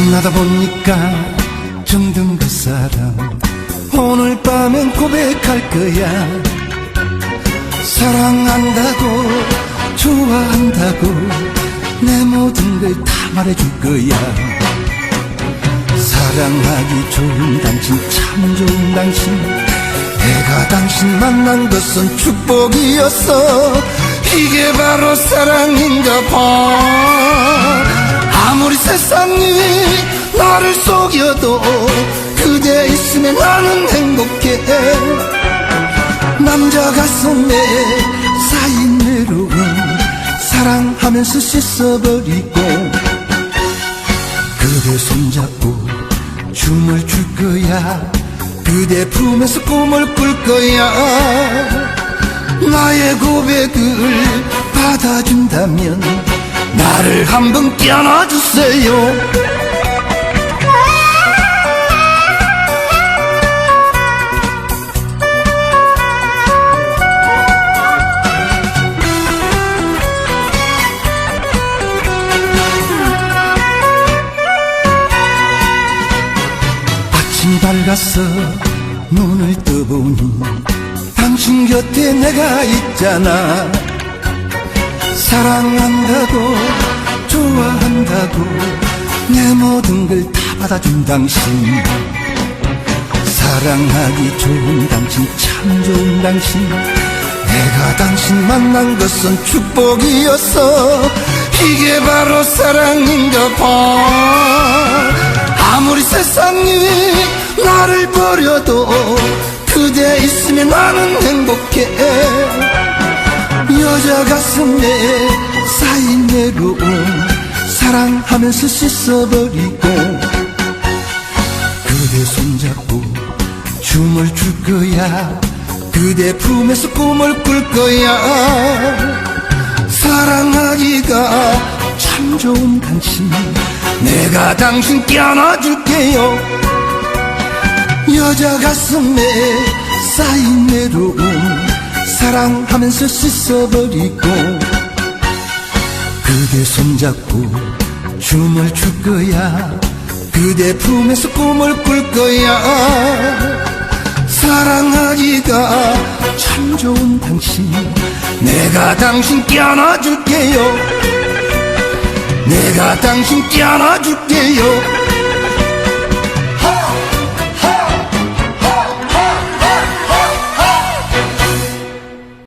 만나다 보니까 정든 그 사람 오늘 밤엔 고백할 거야. 사랑한다고 좋아한다고 내 모든 걸 다 말해줄 거야. 사랑하기 좋은 당신 참 좋은 당신. 내가 당신 만난 것은 축복이었어. 이게 바로 사랑인가 봐 아무리 세상이 나를 속여도 그대 있으면 나는 행복해. 남자 가슴에 쌓인 외로움 사랑하면서 씻어버리고 그대 손잡고 춤을 출 거야. 그대 품에서 꿈을 꿀 거야. 나의 고백 한번 껴안아주세요. 아침 밝아서 눈을 떠보니 당신 곁에 내가 있잖아. 사랑한다고 좋아한다고 내 모든 걸 다 받아준 당신. 사랑하기 좋은 당신 참 좋은 당신. 내가 당신 만난 것은 축복이었어 이게 바로 사랑인가 봐. 아무리 세상이 나를 버려도 그대 있으면 나는 행복해. 여자 가슴에 쌓인 외로움 사랑하면서 씻어버리고 그대 손잡고 춤을 출 거야. 그대 품에서 꿈을 꿀 거야. 사랑하기가 참 좋은 당신 내가 당신 껴안아줄게요. 여자 가슴에 쌓인 외로움. 사랑하면서 씻어버리고 그대 손잡고 춤을 출 거야. 그대 품에서 꿈을 꿀 거야. 사랑하기가 참 좋은 당신. 내가 당신 껴안아줄게요. 내가 당신 껴안아줄게요